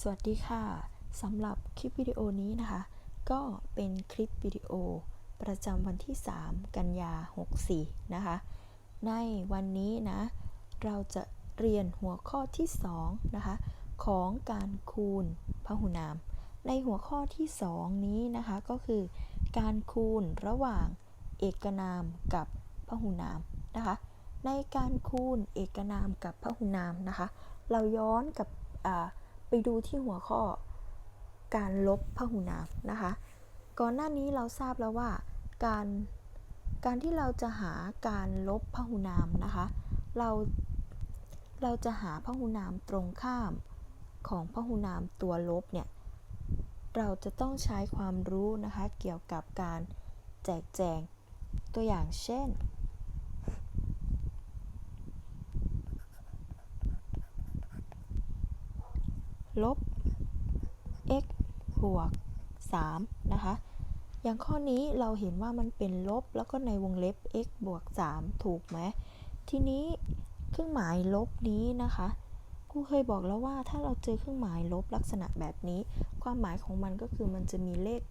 สวัสดีค่ะสำหรับคลิปวิดีโอนี้นะคะ ก็เป็นคลิปวิดีโอประจำวันที่ 3 กันยา 64 นะคะ ในวันนี้นะ เราจะเรียนหัวข้อที่2นะคะของการคูณพหุนาม ในหัวข้อที่ 2 นี้นะคะก็คือ การคูณระหว่างเอกนามกับพหุนามนะคะ ในการคูณเอกนามกับพหุนามนะคะ เราย้อนกับอ่า ไปดูที่หัวข้อการลบพหุนามนะคะ ก่อนหน้านี้เราทราบแล้วว่าการการที่เราจะหาการลบพหุนามนะคะ เราเราจะหาพหุนามตรงข้ามของพหุนามตัวลบเนี่ย เราจะต้องใช้ความรู้นะคะเกี่ยวกับการแจกแจงตัวอย่างเช่น ลบ x บวก 3 นะคะ อย่างข้อนี้เราเห็นว่ามันเป็นลบ แล้วก็ในวงเล็บ x บวก 3 ถูกไหม ทีนี้เครื่องหมายลบนี้นะคะครูเคยบอกแล้วว่าถ้าเราเจอเครื่องหมายลบลักษณะแบบนี้ ความหมายของมันก็คือมันจะมีเลข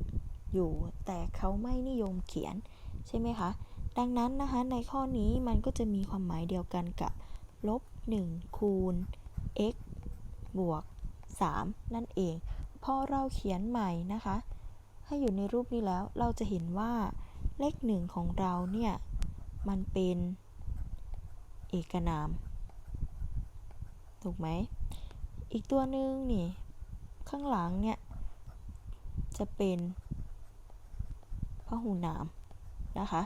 1 อยู่ แต่เขาไม่นิยมเขียน ใช่ไหมคะ ดังนั้นนะคะในข้อนี้มันก็จะมีความหมายเดียวกันกับลบ 1 คูณ x บวก 3 นั่นเองพอเราเขียนใหม่นะคะ ให้อยู่ในรูปนี้แล้วเราจะเห็นว่าเลข1ของเราเนี่ย มันเป็นเอกนาม ถูกไหม อีกตัวหนึ่งนี่ ข้างหลังเนี่ย จะเป็นพหุนามนะคะ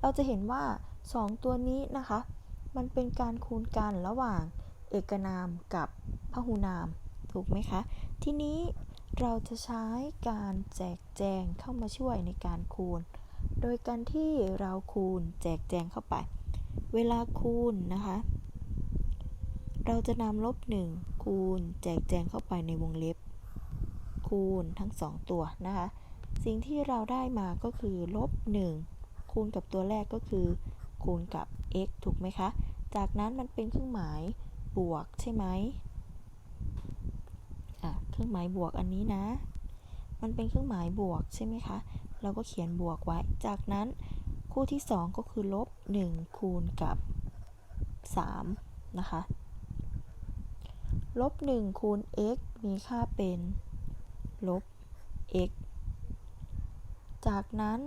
เราจะเห็นว่า 2 ตัวนี้นะคะ มันเป็นการคูณกันระหว่างเอกนามกับพหุนาม ถูกไหมคะ ทีนี้เราจะใช้การแจกแจงเข้ามาช่วยในการคูณ โดยการที่เราคูณแจกแจงเข้าไป เวลาคูณนะคะ เราจะนำลบ1คูณแจกแจงเข้าไปในวงเล็บ คูณทั้ง 2 ตัวนะคะ สิ่งที่เราได้มาก็คือลบ1คูณกับตัวแรกก็คือ คูณกับ x ถูกไหมคะ จากนั้นมันเป็นเครื่องหมายบวกใช่ไหม เครื่องหมายบวกอันนี้นะ มันเป็นเครื่องหมายบวกใช่ไหมคะ เราก็เขียนบวกไว้ จากนั้นคู่ที่ 2 ก็คือลบ 1 คูณกับ 3 นะคะ ลบ 1 คูณ x มีค่าเป็น ลบ x จากนั้น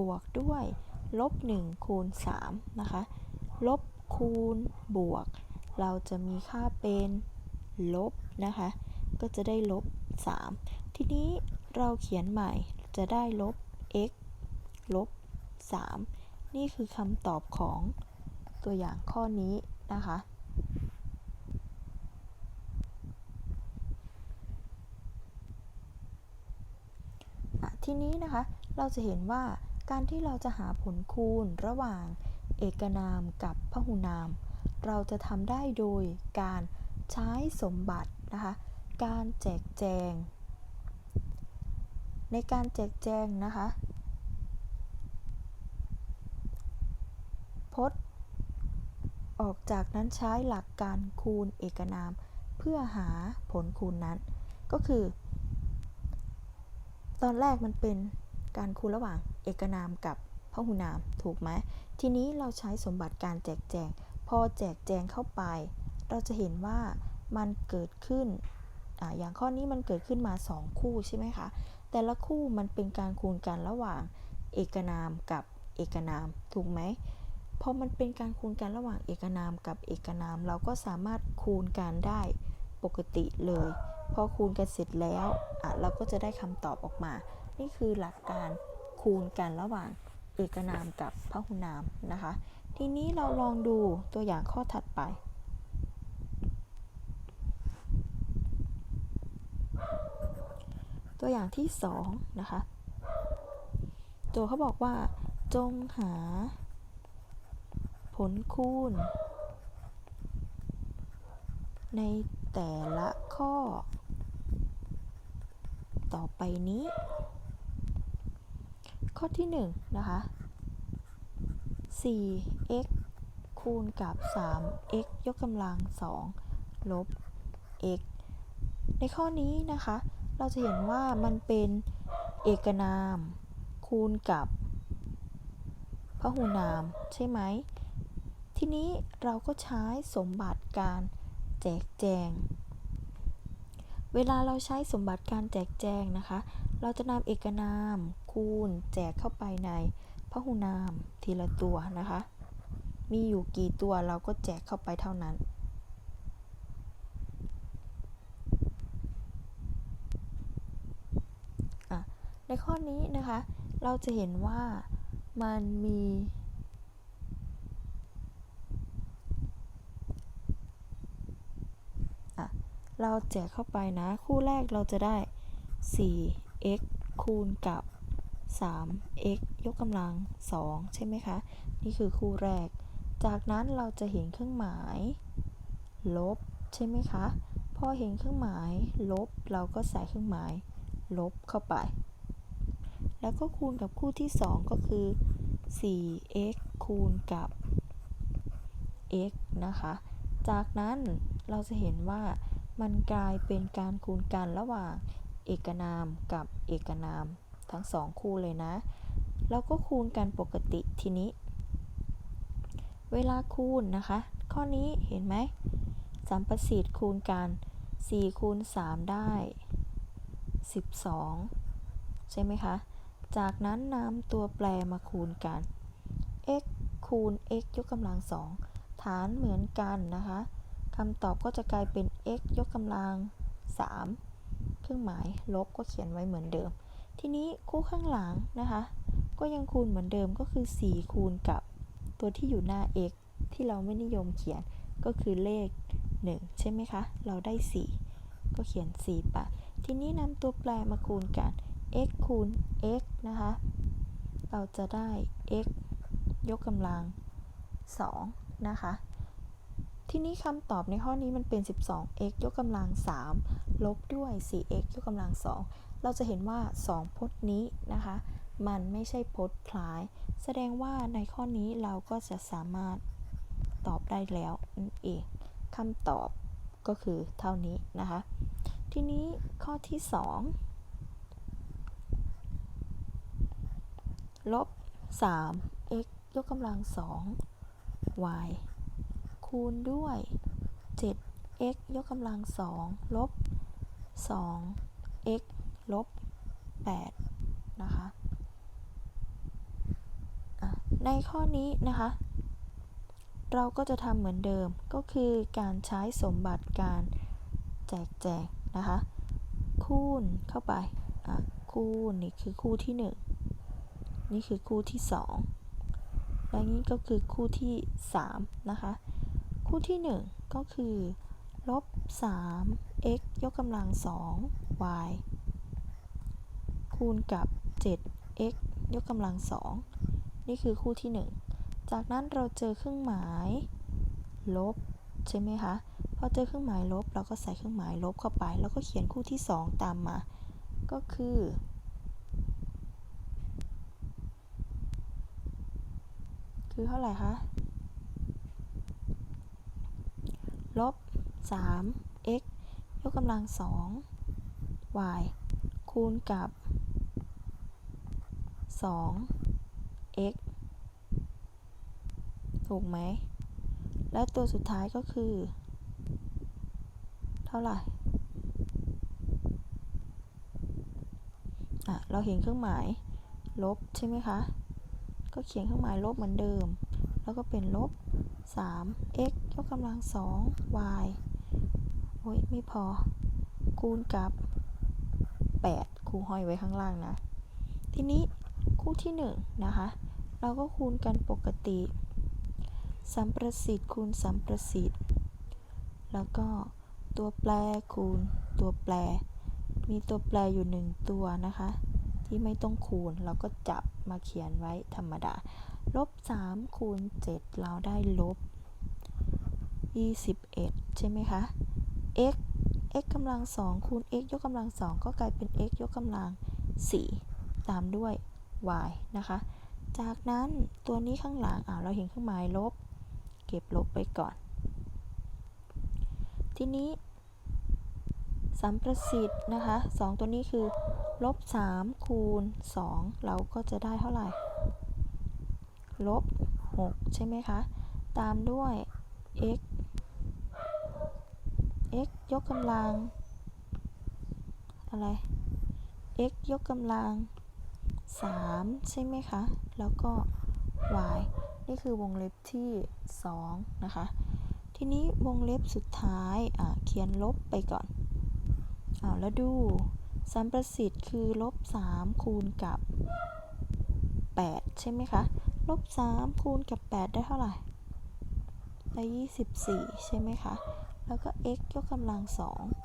บวกด้วย ลบ 1 คูณ 3 นะคะ ลบคูณบวก เราจะมีค่าเป็น ลบนะคะ ก็จะได้ลบ 3 ทีนี้เราเขียนใหม่จะได้ลบ x ลบ 3 นี่คือคำตอบของตัวอย่างข้อนี้นะคะอะทีนี้นะคะ เราจะเห็นว่าการที่เราจะหาผลคูณระหว่างเอกนามกับพหุนาม เราจะทำได้โดยการ ใช้สมบัตินะคะการแจกแจง ในการแจกแจงนะคะพจน์ออกจากนั้นใช้หลักการคูณเอกนาม เพื่อหาผลคูณนั้น ก็คือ ตอนแรกมันเป็นการคูณระหว่างเอกนามกับพหุนามถูกไหมทีนี้เราใช้สมบัติการแจกแจง พอแจกแจงเข้าไป เราจะเห็นว่ามันเกิดขึ้นออย่างข้อนี้มันเกิดขึ้นมา 2 คู่ใช่ไหมคะ แต่ละคู่มันเป็นการคูณกันระหว่างเอกนามกับเอกนาม ถูกไหมพอมันเป็นการคูณกันระหว่างเอกนามกับเอกนาม เราก็สามารถคูณกันได้ปกติเลย พอคูณกันเสร็จแล้วเราก็จะได้คำตอบออกมา นี่คือหลักการคูณกันระหว่างเอกนามกับพหุนามนะคะ ทีนี้เราลองดูตัวอย่างข้อถัดไป ตัวอย่างที่2นะคะตัวเขาบอกว่า จงหา ผลคูณ ในแต่ละข้อ ต่อไปนี้ ข้อที่ 1 นะคะ 4x คูณกับ 3x ยกกำลัง 2 ลบ x ในข้อนี้นะคะ เราจะเห็นว่ามันเป็นเอกนาม คูณกับพหูนาม ใช่ไหม ทีนี้เราก็ใช้สมบัติการแจกแจง เวลาเราใช้สมบัติการแจกแจงนะคะ เราจะนำเอกนาม คูณแจกเข้าไปในพหูนามทีละตัวนะคะ มีอยู่กี่ตัวเราก็แจกเข้าไปเท่านั้น อะ ในข้อนี้นะคะ เราจะเห็นว่ามันมี เราแจกเข้าไปนะ คู่แรกเราจะได้ 4x คูณกับ 3x ยกกำลัง 2 ใช่ไหมคะ นี่คือคู่แรก จากนั้นเราจะเห็นเครื่องหมาย ลบ ใช่ไหมคะ พอเห็นเครื่องหมาย ลบ เราก็ใส่เครื่องหมาย ลบเข้าไป แล้วก็คูณกับคู่ที่ 2 ก็คือ 4x คูณกับ x นะคะ จากนั้นเราจะเห็นว่ามันกลายเป็นการคูณกันระหว่างเอกนามกับเอกนามทั้งสองคู่เลยนะ แล้วก็คูณกันปกติทีนี้ เวลาคูณนะคะ ข้อนี้เห็นไหมสัมประสิทธิ์คูณกัน 4 คูณ 3 ได้ 12 ใช่ไหมคะ จากนั้นนำตัวแปรมาคูณกัน x คูณ x ยกกำลัง2ฐานเหมือนกันนะคะคำตอบก็จะกลายเป็น x ยกกำลัง3เครื่องหมายลบก็เขียนไว้เหมือนเดิม ทีนี้คู่ข้างหลังนะคะ ก็ยังคูณเหมือนเดิมก็คือ 4 คูณกับตัวที่อยู่หน้า x ที่เราไม่นิยมเขียนก็คือเลข 1 ใช่ไหมคะ เราได้ 4 ก็เขียน4ไปทีนี้นำตัวแปรมาคูณกัน x คูณ x นะคะ เราจะได้ x ยกกำลัง 2 นะคะ ทีนี้คำตอบในข้อนี้มันเป็น 12x ยกกำลัง 3 ลบด้วย 4x ยกกำลัง 2 เราจะเห็นว่า 2 พจน์นี้นะคะ มันไม่ใช่พจน์คล้าย แสดงว่าในข้อนี้เราก็จะสามารถตอบได้แล้วนั่นเองคำตอบก็คือเท่านี้นะคะ ทีนี้ข้อที่ 2 ลบ 3x ยกกำลัง 2 y คูณด้วย 7x ยกกำลัง 2 ลบ 2x ลบ 8 นะคะในข้อนี้นะคะ เราก็จะทำเหมือนเดิมก็คือการใช้สมบัติการแจกแจงนะคะ คูณเข้าไป คูณนี่คือคู่ที่1 นี่คือคู่ที่ 2 และนี่ก็คือคู่ที่ 3 นะคะ คู่ที่ 1 ก็คือลบ 3x ยกกำลัง2 y คูณกับ 7x ยกกำลัง 2 นี่คือคู่ที่ 1 จากนั้นเราเจอเครื่องหมาย ลบ ใช่ไหมคะ พอเจอเครื่องหมายลบ เราก็ใส่เครื่องหมายลบเข้าไป แล้วก็เขียนคู่ที่ 2 ตามมา ก็คือ คือเท่าไหร่คะ ลบ 3x ยกกำลัง 2 y คูณกับ 2x ถูกไหม และตัวสุดท้ายก็คือ เท่าไหร่อะ เราเห็นเครื่องหมาย ลบใช่ไหมคะ ก็เขียนเครื่องหมายลบเหมือนเดิม แล้วก็เป็นลบ 3x ยกกำลัง 2 y โอ้ยไม่พอ คูณกับ 8 ครูห้อยไว้ข้างล่างนะ ทีนี้คู่ที่ 1 นะคะ เราก็คูณกันปกติสัมประสิทธิ์คูณสัมประสิทธิ์ แล้วก็ตัวแปรคูณตัวแปร มีตัวแปรอยู่ 1 ตัวนะคะ ที่ไม่ต้องคูณ เราก็จับมาเขียนไว้ธรรมดา ลบ 3 คูณ 7 เราได้ลบ 21 ใช่ไหมคะ x x กำลัง 2 คูณ x ยกกำลัง 2 ก็กลายเป็น x ยกกำลัง 4 ตามด้วย y นะคะ จากนั้นตัวนี้ข้างหลังอ่าเราเห็นเครื่องหมายลบ เก็บลบไปก่อน ทีนี้ สัมประสิทธิ์นะคะ2ตัวนี้คือลบ3คูณ 2 เราก็จะได้เท่าไหร่ลบ6ใช่ไหมคะ ตามด้วย x x ยกกำลัง อะไร x ยกกำลัง 3 ใช่ไหมคะ แล้วก็ y นี่คือวงเล็บที่ 2 นะคะ ทีนี้วงเล็บสุดท้าย เขียนลบไปก่อน อ้าวแล้วดู สัมประสิทธิ์คือลบ3คูณกับ 8 ใช่ไหมคะ ลบ3คูณกับ 8 ได้เท่าไหร่ได้24 ใช่ไหมคะ แล้วก็ x ยกกำลัง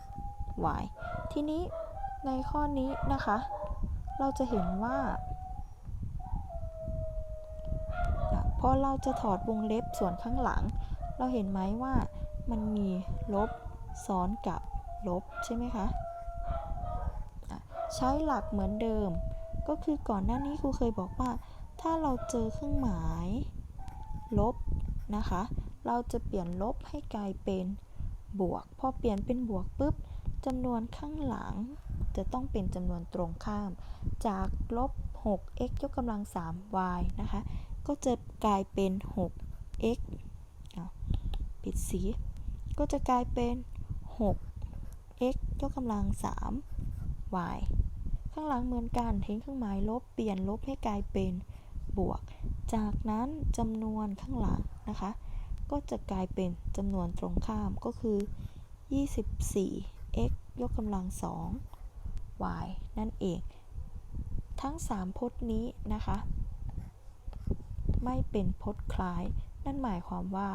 2 y ทีนี้ในข้อนี้นะคะ เราจะเห็นว่าพอเราจะถอดวงเล็บส่วนข้างหลัง เราเห็นไหมว่ามันมีลบซ้อนกับลบใช่ไหมคะ ใช้หลักเหมือนเดิม ก็คือก่อนหน้านี้ครูเคยบอกว่า ถ้าเราเจอเครื่องหมาย ลบนะคะ เราจะเปลี่ยนลบให้กลายเป็นบวก พอเปลี่ยนเป็นบวกปุ๊บจำนวนข้างหลังจะต้องเป็นจำนวนตรงข้าม จากลบ 6x ยกกำลัง 3y นะคะ ก็จะกลายเป็น 6x ปิดสี ก็จะกลายเป็น 6x ยกกำลัง 3y ข้างหลังเหมือนกันทิ้งเครื่องหมายลบ เปลี่ยนลบให้กลายเป็นบวก จากนั้นจำนวนข้างหลังนะคะ ก็จะกลายเป็นจำนวนตรงข้ามก็คือ 24x ยกกำลัง 2 y นั่นเอง ทั้ง 3พจน์นี้นะคะ ไม่เป็นพจน์คล้าย นั่นหมายความว่า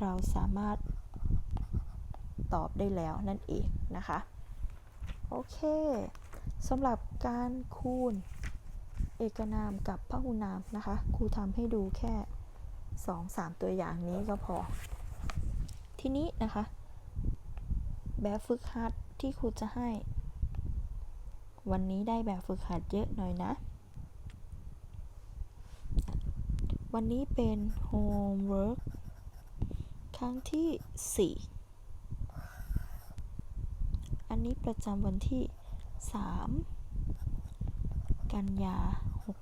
เราสามารถตอบได้แล้วนั่นเองนะคะ โอเค สำหรับการคูณเอกนามกับพหุนามนะคะ ครูทำให้ดูแค่ 2-3 ตัวอย่างนี้ก็พอ ทีนี้นะคะ แบบฝึกหัดที่ครูจะให้ วันนี้ได้แบบฝึกหัดเยอะหน่อยนะ วันนี้เป็น homework ครั้งที่ 4 อันนี้ประจำวันที่ 3 กันยา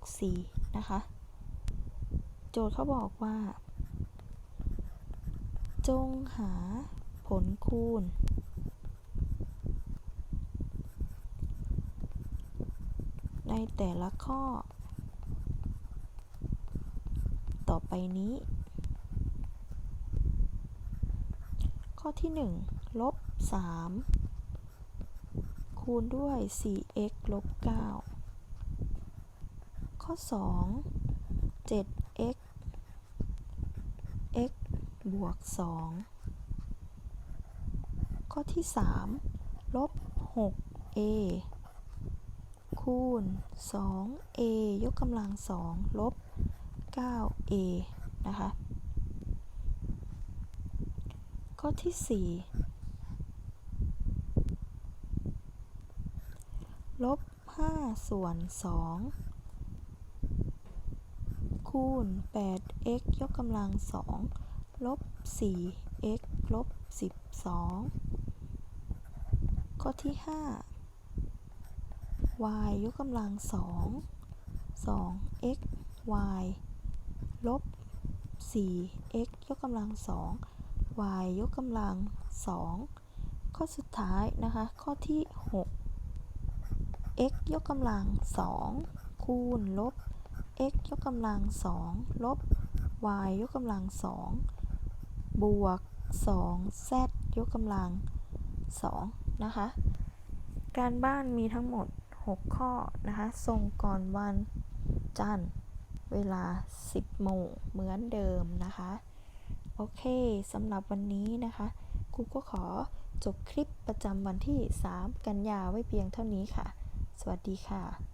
64 นะคะ โจทย์เขาบอกว่า จงหาผลคูณ ในแต่ละข้อ ต่อไปนี้ ข้อที่ 1 ลบ 3 คูณด้วย 4x ลบ 9 ข้อ 2 7x x บวก 2 ข้อที่ 3 ลบ 6a คูณ 2a ยกกำลัง 2 ลบ 9a นะคะ ข้อที่ 4 ลบ5ส่วน2คูณ 8x ยกกำลัง2ลบ 4x ลบ 12 ข้อที่ 5 y ยกกำลัง2 2x y ลบ 4x ยกกำลัง2 y ยกกำลัง2ข้อสุดท้ายนะคะ ข้อที่ 6 x ยกกำลัง2คูณลบ x ยกกำลัง2ลบ y ยกกำลัง2บวก 2z ยกกำลัง2นะคะ การบ้านมีทั้งหมด 6 ข้อนะคะ ส่งก่อนวันจันทร์เวลา 10โมงเหมือนเดิมนะคะ โอเคสำหรับวันนี้นะคะครูก็ขอจบคลิปประจำวันที่ 3 กันยาไว้เพียงเท่านี้ค่ะ สวัสดีค่ะ